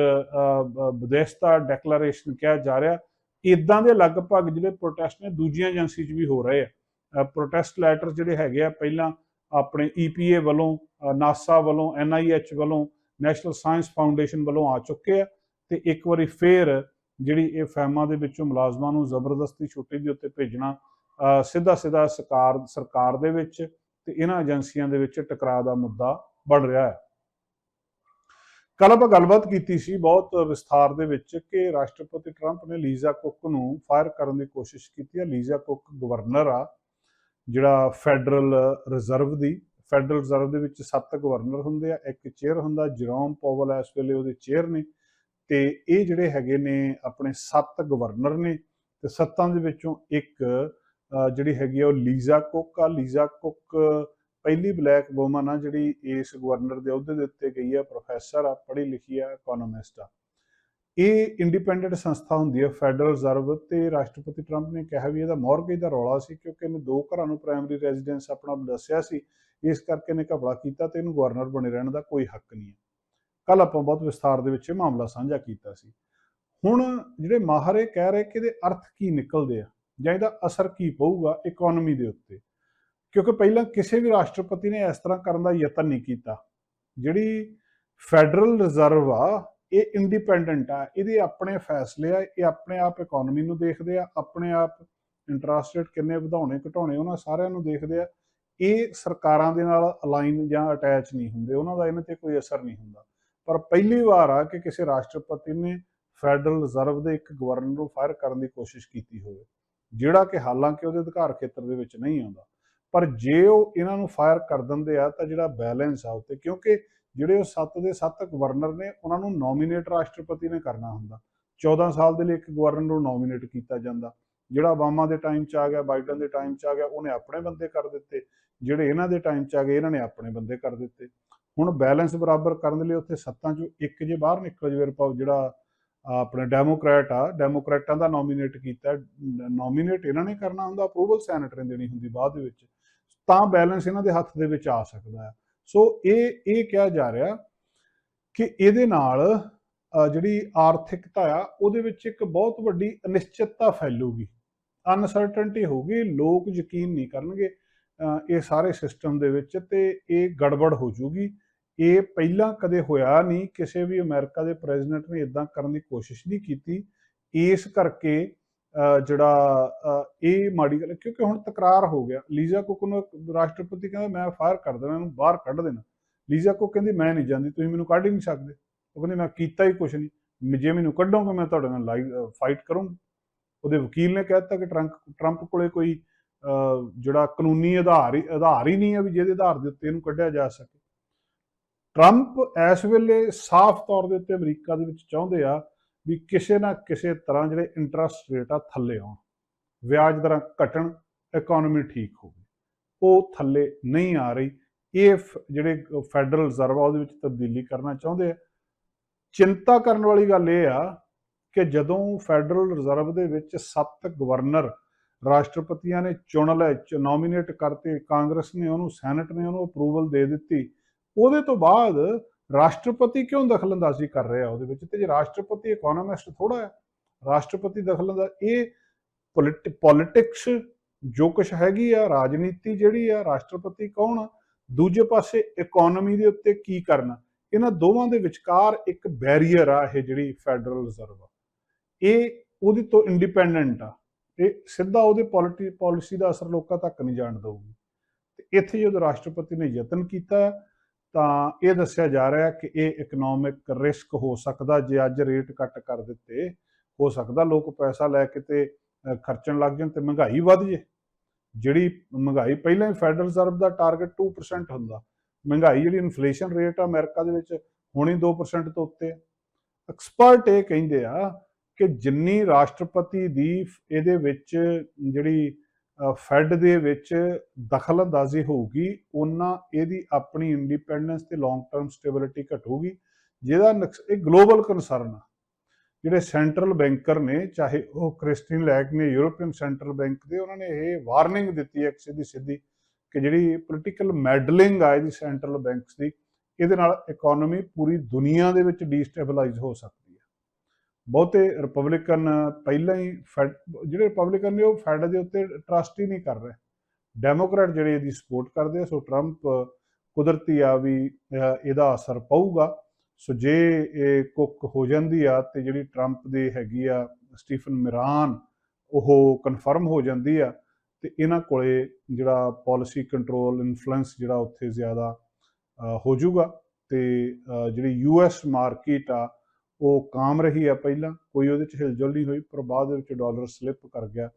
ਵਿਦੇਸ਼ਤਾ ਡੈਕਲੇਰੇਸ਼ਨ ਕਿਹਾ ਜਾ ਰਿਹਾ। ਇਦਾਂ ਦੇ ਲਗਭਗ ਜਿਹੜੇ ਪ੍ਰੋਟੈਸਟ ਨੇ, ਦੂਜੀਆਂ ਏਜੰਸੀ 'ਚ ਵੀ ਹੋ ਰਹੇ ਆ। ਪ੍ਰੋਟੈਸਟ ਲੈਟਰ ਜਿਹੜੇ ਹੈਗੇ ਆ, ਪਹਿਲਾਂ ਆਪਣੇ EPA ਵੱਲੋਂ ਨਾਸਾ ਵੱਲੋਂ NIH ਵੱਲੋਂ ਨੈਸ਼ਨਲ ਸਾਇੰਸ ਫਾਊਂਡੇਸ਼ਨ ਵੱਲੋਂ ਆ ਚੁੱਕੇ ਆ ਤੇ ਇੱਕ ਵਾਰੀ ਫੇਰ ਜਿਹੜੀ ਇਹ ਫੈਮਾ ਦੇ ਵਿੱਚੋਂ ਮੁਲਾਜ਼ਮਾਂ ਨੂੰ ਜ਼ਬਰਦਸਤੀ ਛੁੱਟੀ ਦੇ ਉੱਤੇ ਭੇਜਣਾ ਸਿੱਧਾ ਸਿੱਧਾ ਸਰਕਾਰ ਸਰਕਾਰ ਦੇ ਵਿੱਚ ਤੇ ਇਹਨਾਂ ਏਜੰਸੀਆਂ ਦੇ ਵਿੱਚ ਟਕਰਾਅ ਦਾ ਮੁੱਦਾ ਬਣ ਰਿਹਾ ਹੈ। ਕੱਲ੍ਹ ਆਪਾਂ ਗੱਲਬਾਤ ਕੀਤੀ ਸੀ ਬਹੁਤ ਵਿਸਥਾਰ ਦੇ ਵਿੱਚ ਕਿ ਰਾਸ਼ਟਰਪਤੀ ਟਰੰਪ ਨੇ ਲੀਜ਼ਾ ਕੁੱਕ ਨੂੰ ਫਾਇਰ ਕਰਨ ਦੀ ਕੋਸ਼ਿਸ਼ ਕੀਤੀ ਹੈ। ਲੀਜ਼ਾ ਕੁੱਕ ਗਵਰਨਰ ਆ, ਜਿਹੜਾ ਫੈਡਰਲ ਰਿਜ਼ਰਵ ਦੀ, ਫੈਡਰਲ ਰਿਜ਼ਰਵ ਦੇ ਵਿੱਚ ਸੱਤ ਗਵਰਨਰ ਹੁੰਦੇ ਆ, ਇੱਕ ਚੇਅਰ ਹੁੰਦਾ, ਜਰੋਮ ਪੋਵਲ ਇਸ ਵੇਲੇ ਉਹਦੇ ਚੇਅਰ ਨੇ ਤੇ ਇਹ ਜਿਹੜੇ ਹੈਗੇ ਨੇ ਆਪਣੇ ਸੱਤ ਗਵਰਨਰ ਨੇ ਤੇ ਸੱਤਾਂ ਦੇ ਵਿੱਚੋਂ ਇੱਕ ਜਿਹੜੀ ਹੈਗੀ ਆ ਉਹ ਲੀਜ਼ਾ ਕੁੱਕ ਆ। ਲੀਜ਼ਾ ਕੁੱਕ ਪਹਿਲੀ ਬਲੈਕ ਵੂਮਨ ਆ ਜਿਹੜੀ ਇਸ ਗਵਰਨਰ ਦੇ ਅਹੁਦੇ ਦੇ ਉੱਤੇ ਗਈ ਆ, ਪ੍ਰੋਫੈਸਰ ਆ, ਪੜ੍ਹੀ ਲਿਖੀ ਆ ਇਕਨੋਮਿਸਟ ਆ। ਇਹ ਇੰਡੀਪੈਂਡੈਂਟ ਸੰਸਥਾ ਹੁੰਦੀ ਹੈ ਫੈਡਰਲ ਰਿਜ਼ਰਵ ਤੇ ਰਾਸ਼ਟਰਪਤੀ ਟਰੰਪ ਨੇ ਕਿਹਾ ਵੀ ਇਹਦਾ ਮੌਰਗੇਜ ਦਾ ਰੌਲਾ ਸੀ ਕਿਉਂਕਿ ਇਹਨੇ ਦੋ ਘਰਾਂ ਨੂੰ ਪ੍ਰਾਇਮਰੀ ਰੈਜ਼ੀਡੈਂਸ ਆਪਣਾ ਦੱਸਿਆ ਸੀ। ਇਸ ਕਰਕੇ ਇਹਨੇ ਘਪਲਾ ਕੀਤਾ ਤੇ ਇਹਨੂੰ ਗਵਰਨਰ ਬਣੇ ਰਹਿਣ ਦਾ ਕੋਈ ਹੱਕ ਨਹੀਂ ਹੈ ਕੱਲ ਆਪਾਂ ਬਹੁਤ ਵਿਸਥਾਰ ਦੇ ਵਿੱਚ ਇਹ ਮਾਮਲਾ ਸਾਂਝਾ ਕੀਤਾ ਸੀ। ਹੁਣ ਜਿਹੜੇ ਮਾਹਰ ਇਹ ਕਹਿ ਰਹੇ ਕਿ ਇਹਦੇ ਅਰਥ ਕੀ ਨਿਕਲਦੇ ਆ ਜਾਂ ਇਹਦਾ ਅਸਰ ਕੀ ਪਊਗਾ ਇਕਨੋਮੀ ਦੇ ਉੱਤੇ? ਕਿਉਂਕਿ ਪਹਿਲਾਂ ਕਿਸੇ ਵੀ ਰਾਸ਼ਟਰਪਤੀ ਨੇ ਇਸ ਤਰ੍ਹਾਂ ਕਰਨ ਦਾ ਯਤਨ ਨਹੀਂ ਕੀਤਾ। ਜਿਹੜੀ ਫੈਡਰਲ ਰਿਜ਼ਰਵ ਆ, ਇਹ ਇੰਡੀਪੈਂਡੈਂਟ ਆ, ਇਹਦੇ ਆਪਣੇ ਫੈਸਲੇ ਆ, ਇਹ ਆਪਣੇ ਆਪ ਇਕਨੋਮੀ ਨੂੰ ਦੇਖਦੇ ਆ, ਆਪਣੇ ਆਪ ਇੰਟਰਸਟ ਰੇਟ ਕਿੰਨੇ ਵਧਾਉਣੇ, ਘਟਾਉਣੇ, ਉਹਨਾਂ ਸਾਰਿਆਂ ਨੂੰ ਦੇਖਦੇ ਆ। ਇਹ ਸਰਕਾਰਾਂ ਦੇ ਨਾਲ ਅਲਾਈਨ ਜਾਂ ਅਟੈਚ ਨਹੀਂ ਹੁੰਦੇ, ਉਹਨਾਂ ਦਾ ਇਹਨਾਂ ਤੇ ਕੋਈ ਅਸਰ ਨਹੀਂ ਹੁੰਦਾ। ਪਰ ਪਹਿਲੀ ਵਾਰ ਆ ਕਿ ਕਿਸੇ ਰਾਸ਼ਟਰਪਤੀ ਨੇ ਫੈਡਰਲ ਰਿਜ਼ਰਵ ਦੇ ਇੱਕ ਗਵਰਨਰ ਨੂੰ ਫਾਇਰ ਕਰਨ ਦੀ ਕੋਸ਼ਿਸ਼ ਕੀਤੀ ਹੋਵੇ। ਜਿਹੜਾ ਕਿ ਹਾਲਾਂਕਿ ਉਹਦੇ ਅਧਿਕਾਰ ਖੇਤਰ ਦੇ ਵਿੱਚ ਨਹੀਂ ਆਉਂਦਾ। ਪਰ ਜੇ ਉਹ ਇਹਨਾਂ ਨੂੰ ਫਾਇਰ ਕਰ ਦਿੰਦੇ ਆ, ਤਾਂ ਜਿਹੜਾ ਬੈਲੈਂਸ ਆ ਉੱਤੇ, ਕਿਉਂਕਿ ਜਿਹੜੇ ਉਹ ਸੱਤ ਦੇ ਸੱਤ ਗਵਰਨਰ ਨੇ, ਉਹਨਾਂ ਨੂੰ ਨੋਮੀਨੇਟ ਰਾਸ਼ਟਰਪਤੀ ਨੇ ਕਰਨਾ ਹੁੰਦਾ। 14 ਸਾਲ ਦੇ ਲਈ ਇੱਕ ਗਵਰਨਰ ਨੂੰ ਨੋਮੀਨੇਟ ਕੀਤਾ ਜਾਂਦਾ। ਜਿਹੜਾ ਓਬਾਮਾ ਦੇ ਟਾਈਮ 'ਚ ਆ ਗਿਆ ਬਾਈਡਨ ਦੇ ਟਾਈਮ 'ਚ ਆ ਗਿਆ, ਉਹਨੇ ਆਪਣੇ ਬੰਦੇ ਕਰ ਦਿੱਤੇ। ਜਿਹੜੇ ਇਹਨਾਂ ਦੇ ਟਾਈਮ 'ਚ ਆ ਗਏ, ਇਹਨਾਂ ਨੇ ਆਪਣੇ ਬੰਦੇ ਕਰ ਦਿੱਤੇ। ਹੁਣ ਬੈਲੈਂਸ ਬਰਾਬਰ ਕਰਨ ਦੇ ਲਈ ਉੱਥੇ ਸੱਤਾਂ 'ਚੋਂ ਇੱਕ ਜੇ ਬਾਹਰ ਨਿਕਲ ਜਵੇ ਰਿਪਬ ਜਿਹੜਾ ਆਪਣੇ ਡੈਮੋਕ੍ਰੈਟ ਆ ਡੈਮੋਕ੍ਰੈਟਾਂ ਦਾ ਨੋਮੀਨੇਟ ਕੀਤਾ ਨੋਮੀਨੇਟ ਇਹਨਾਂ ਨੇ ਕਰਨਾ ਹੁੰਦਾ ਅਪਰੂਵਲ ਸੈਨੇਟਰ ਨੇ ਦੇਣੀ ਹੁੰਦੀ ਬਾਅਦ ਦੇ ਵਿੱਚ, ਤਾਂ ਬੈਲੈਂਸ ਇਹਨਾਂ ਦੇ ਹੱਥ ਦੇ ਵਿੱਚ ਆ ਸਕਦਾ ਹੈ। ਸੋ ਇਹ ਇਹ ਕਿਹਾ ਜਾ ਰਿਹਾ ਕਿ ਇਹਦੇ ਨਾਲ ਜਿਹੜੀ ਆਰਥਿਕਤਾ ਆ, ਉਹਦੇ ਵਿੱਚ ਇੱਕ ਬਹੁਤ ਵੱਡੀ ਅਨਿਸ਼ਚਿਤਤਾ ਫੈਲੂਗੀ। ਅਨਸਰਟਨਟੀ ਹੋਊਗੀ, ਲੋਕ ਯਕੀਨ ਨਹੀਂ ਕਰਨਗੇ ਇਹ ਸਾਰੇ ਸਿਸਟਮ ਦੇ ਵਿੱਚ ਤੇ ਇਹ ਗੜਬੜ ਹੋ ਜੂਗੀ ਇਹ ਪਹਿਲਾਂ ਕਦੇ ਹੋਇਆ ਨਹੀਂ, ਕਿਸੇ ਵੀ ਅਮਰੀਕਾ ਦੇ ਪ੍ਰੈਜ਼ੀਡੈਂਟ ਨੇ ਇਦਾਂ ਕਰਨ ਦੀ ਕੋਸ਼ਿਸ਼ ਨਹੀਂ ਕੀਤੀ। ਇਸ ਕਰਕੇ ਜਿਹੜਾ ਇਹ ਮਾੜੀ ਗੱਲ ਕਿਉਂਕਿ ਹੁਣ ਤਕਰਾਰ ਹੋ ਗਿਆ। ਲੀਜ਼ਾ ਕੁਕ ਨੂੰ ਰਾਸ਼ਟਰਪਤੀ ਕਹਿੰਦਾ, ਮੈਂ ਫਾਇਰ ਕਰ ਦੇਣਾ, ਇਹਨੂੰ ਬਾਹਰ ਕੱਢ ਦੇਣਾ। ਲੀਜ਼ਾ ਕੁਕ ਕਹਿੰਦੀ, ਮੈਂ ਨਹੀਂ ਜਾਂਦੀ, ਤੁਸੀਂ ਮੈਨੂੰ ਕੱਢ ਹੀ ਨਹੀਂ ਸਕਦੇ। ਉਹ ਕਹਿੰਦੀ, ਮੈਂ ਕੀਤਾ ਹੀ ਕੁਝ ਨਹੀਂ। ਜੇ ਮੈਨੂੰ ਕੱਢੋਗੇ, ਮੈਂ ਤੁਹਾਡੇ ਨਾਲ ਲਾਈਵ ਫਾਈਟ ਕਰੂੰਗੀ। ਉਹਦੇ ਵਕੀਲ ਨੇ ਕਹਿ ਦਿੱਤਾ ਕਿ ਟਰੰਪ ਟਰੰਪ ਕੋਲੇ ਕੋਈ ਜਿਹੜਾ ਕਾਨੂੰਨੀ ਆਧਾਰ ਹੀ ਆਧਾਰ ਹੀ ਨਹੀਂ ਹੈ ਵੀ ਜਿਹਦੇ ਆਧਾਰ ਦੇ ਉੱਤੇ ਇਹਨੂੰ ਕੱਢਿਆ ਜਾ ਸਕੇ। ਟਰੰਪ ਇਸ ਵੇਲੇ ਸਾਫ਼ ਤੌਰ ਦੇ ਉੱਤੇ ਅਮਰੀਕਾ ਦੇ ਵਿੱਚ ਚਾਹੁੰਦੇ ਆ ਵੀ ਕਿਸੇ ਨਾ ਕਿਸੇ ਤਰ੍ਹਾਂ ਜਿਹੜੇ ਇੰਟਰਸਟ ਰੇਟ ਆ ਥੱਲੇ ਆਉਣ। ਵਿਆਜ ਦਰਾਂ ਘਟਣ ਇਕਨੋਮੀ ਠੀਕ ਹੋਵੇ। ਉਹ ਥੱਲੇ ਨਹੀਂ ਆ ਰਹੀ। ਇਹ ਫ- ਜਿਹੜੇ ਫੈਡਰਲ ਰਿਜ਼ਰਵ ਆ, ਉਹਦੇ ਵਿੱਚ ਤਬਦੀਲੀ ਕਰਨਾ ਚਾਹੁੰਦੇ ਆ। ਚਿੰਤਾ ਕਰਨ ਵਾਲੀ ਗੱਲ ਇਹ ਆ ਕਿ ਜਦੋਂ ਫੈਡਰਲ ਰਿਜ਼ਰਵ ਦੇ ਵਿੱਚ ਸੱਤ ਗਵਰਨਰ ਰਾਸ਼ਟਰਪਤੀਆਂ ਨੇ ਚੁਣ ਲਏ ਨੋਮੀਨੇਟ ਕਰਤੇ, ਕਾਂਗਰਸ ਨੇ ਉਹਨੂੰ ਸੈਨੇਟ ਨੇ ਉਹਨੂੰ ਅਪਰੂਵਲ ਦੇ ਦਿੱਤੀ ਉਹਦੇ ਤੋਂ ਬਾਅਦ ਰਾਸ਼ਟਰਪਤੀ ਕਿਉਂ ਦਖਲਅੰਦਾਜ਼ੀ ਕਰ ਰਿਹਾ ਉਹਦੇ ਵਿੱਚ? ਤੇ ਜੇ ਰਾਸ਼ਟਰਪਤੀ ਇਕਨੋਮਿਸਟ ਥੋੜਾ ਹੈ, ਰਾਸ਼ਟਰਪਤੀ ਦਖਲਅੰਦਾਜ਼ੀ ਇਹ ਪੋਲਿਟਿਕਸ ਜੋ ਕੁਝ ਹੈਗੀ ਆ, ਰਾਜਨੀਤੀ ਜਿਹੜੀ ਆ, ਰਾਸ਼ਟਰਪਤੀ ਕੌਣ ਆ? ਦੂਜੇ ਪਾਸੇ ਇਕਨੋਮੀ ਦੇ ਉੱਤੇ ਕੀ ਕਰਨਾ? ਇਹਨਾਂ ਦੋਵਾਂ ਦੇ ਵਿਚਕਾਰ ਇੱਕ ਬੈਰੀਅਰ ਆ, ਇਹ ਜਿਹੜੀ ਫੈਡਰਲ ਰਿਜ਼ਰਵ ਆ। ਇਹ ਉਹਦੇ ਤੋਂ ਇੰਡੀਪੈਂਡੈਂਟ ਆ। ਇਹ ਸਿੱਧਾ ਉਹਦੇ ਪੋਲਿਟੀ ਪਾਲਿਸੀ ਦਾ ਅਸਰ ਲੋਕਾਂ ਤੱਕ ਨਹੀਂ ਜਾਣ ਦਊਗੀ। ਤੇ ਇੱਥੇ ਜਦੋਂ ਰਾਸ਼ਟਰਪਤੀ ਨੇ ਯਤਨ ਕੀਤਾ ਤਾਂ ਇਹ ਦੱਸਿਆ ਜਾ ਰਿਹਾ ਕਿ ਇਹ ਇਕਨੋਮਿਕ ਰਿਸਕ ਹੋ ਸਕਦਾ ਜੇ ਅੱਜ ਰੇਟ ਕੱਟ ਕਰ ਦਿੱਤੇ, ਹੋ ਸਕਦਾ ਲੋਕ ਪੈਸਾ ਲੈ ਕੇ ਤੇ ਖਰਚਣ ਲੱਗ ਜਾਣ ਤੇ ਮਹਿੰਗਾਈ ਵੱਧ ਜੇ। ਜਿਹੜੀ ਮਹਿੰਗਾਈ ਪਹਿਲਾਂ ਹੀ ਫੈਡਰਲ ਰਿਜ਼ਰਵ ਦਾ ਟਾਰਗੇਟ 2% ਹੁੰਦਾ। ਮਹਿੰਗਾਈ ਜਿਹੜੀ ਇਨਫਲੇਸ਼ਨ ਰੇਟ ਆ ਅਮਰੀਕਾ ਦੇ ਵਿੱਚ ਹੁਣੀ 2% ਤੋਂ ਉੱਤੇ ਐਕਸਪਰਟ ਇਹ ਕਹਿੰਦੇ ਆ ਕਿ ਜਿੰਨੀ ਰਾਸ਼ਟਰਪਤੀ ਦੀ ਇਹਦੇ ਵਿੱਚ ਜਿਹੜੀ ਫੈਡ ਦੇ ਵਿੱਚ ਦਖਲ ਅੰਦਾਜ਼ੀ ਹੋਊਗੀ, ਉਹਨਾਂ ਇਹਦੀ ਆਪਣੀ ਇੰਡੀਪੈਂਡੈਂਸ ਤੇ ਲੌਂਗ ਟਰਮ ਸਟੇਬਿਲਿਟੀ ਘਟੂਗੀ, ਜਿਹਦਾ ਨੁਕਸ- ਇਹ ਗਲੋਬਲ ਕੰਸਰਨ ਆ। ਜਿਹੜੇ ਸੈਂਟਰਲ ਬੈਂਕਰ ਨੇ, ਚਾਹੇ ਉਹ ਕ੍ਰਿਸਟੀਨ ਲੈਗ ਨੇ ਯੂਰੋਪੀਅਨ ਸੈਂਟਰਲ ਬੈਂਕ ਦੇ, ਉਹਨਾਂ ਨੇ ਇਹ ਵਾਰਨਿੰਗ ਦਿੱਤੀ ਹੈ ਸਿੱਧੀ ਸਿੱਧੀ ਕਿ ਜਿਹੜੀ ਪੋਲੀਟੀਕਲ ਮੈਡਲਿੰਗ ਆ ਇਹਦੀ ਸੈਂਟਰਲ ਬੈਂਕਸ ਦੀ, ਇਹਦੇ ਨਾਲ ਇਕਨੋਮੀ ਪੂਰੀ ਦੁਨੀਆ ਦੇ ਵਿੱਚ ਡੀਸਟੇਬਲਾਈਜ਼ ਹੋ ਸਕਦੀ ਬਹੁਤੇ ਰਿਪਬਲਿਕਨ ਪਹਿਲਾਂ ਹੀ ਫੈਡ ਜਿਹੜੇ ਰਿਪਬਲਿਕਨ ਨੇ ਉਹ ਫੈਡ ਦੇ ਉੱਤੇ ਟਰਸਟ ਹੀ ਨਹੀਂ ਕਰ ਰਹੇ। ਡੈਮੋਕ੍ਰੈਟ ਜਿਹੜੇ ਇਹਦੀ ਸਪੋਰਟ ਕਰਦੇ ਆ ਸੋ ਟਰੰਪ ਕੁਦਰਤੀ ਆ ਵੀ ਇਹਦਾ ਅਸਰ ਪਊਗਾ। ਸੋ ਜੇ ਇਹ ਕੁੱਕ ਹੋ ਜਾਂਦੀ ਆ ਤੇ ਜਿਹੜੀ ਟਰੰਪ ਦੇ ਹੈਗੀ ਆ ਸਟੀਫਨ ਮਿਰਾਨ ਉਹ ਕਨਫਰਮ ਹੋ ਜਾਂਦੀ ਆ ਤੇ ਇਹਨਾਂ ਕੋਲੇ ਜਿਹੜਾ ਪਾਲਿਸੀ ਕੰਟਰੋਲ ਇਨਫਲੂਐਂਸ ਜਿਹੜਾ ਉੱਥੇ ਜ਼ਿਆਦਾ ਅਹ, ਹੋ ਜਾਊਗਾ ਤੇ ਅਹ, ਜਿਹੜੀ ਯੂਐਸ ਮਾਰਕੀਟ ਆ ਉਹ ਕਾਮ ਰਹੀ ਆ ਪਹਿਲਾਂ, ਕੋਈ ਉਹਦੇ ਚ ਹਿਲਜੁਲ ਨਹੀਂ ਹੋਈ, ਪਰ ਬਾਅਦ ਦੇ ਵਿੱਚ ਡਾਲਰ ਸਲਿੱਪ ਕਰ ਗਿਆ।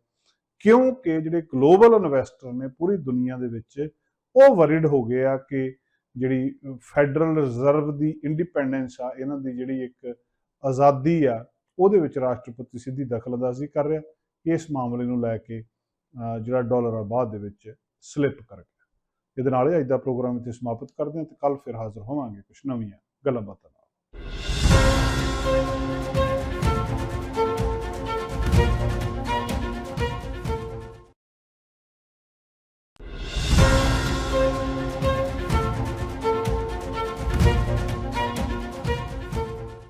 ਕਿਉਂਕਿ ਜਿਹੜੇ ਗਲੋਬਲ ਇਨਵੈਸਟਰ ਨੇ ਪੂਰੀ ਦੁਨੀਆ ਦੇ ਵਿੱਚ, ਉਹ ਵਰਿਡ ਹੋ ਗਏ ਆ ਕਿ ਜਿਹੜੀ ਫੈਡਰਲ ਰਿਜ਼ਰਵ ਦੀ ਇੰਡੀਪੈਂਡੈਂਸ ਆ, ਇਹਨਾਂ ਦੀ ਜਿਹੜੀ ਇੱਕ ਆਜ਼ਾਦੀ ਆ, ਉਹਦੇ ਵਿੱਚ ਰਾਸ਼ਟਰਪਤੀ ਸਿੱਧੀ ਦਖਲਅੰਦਾਜ਼ੀ ਕਰ ਰਿਹਾ, ਇਸ ਮਾਮਲੇ ਨੂੰ ਲੈ ਕੇ ਜਿਹੜਾ ਡਾਲਰ ਆ, ਬਾਅਦ ਦੇ ਵਿੱਚ ਸਲਿੱਪ ਕਰ ਗਿਆ। ਇਹਦੇ ਨਾਲ ਹੀ ਅੱਜ ਦਾ ਪ੍ਰੋਗਰਾਮ ਇੱਥੇ ਸਮਾਪਤ ਕਰਦੇ ਹਾਂ ਤੇ ਕੱਲ ਫਿਰ ਹਾਜ਼ਰ ਹੋਵਾਂਗੇ ਕੁਝ ਨਵੀਆਂ ਗੱਲਾਂ ਬਾਤਾਂ ਨਾਲ। Thank you.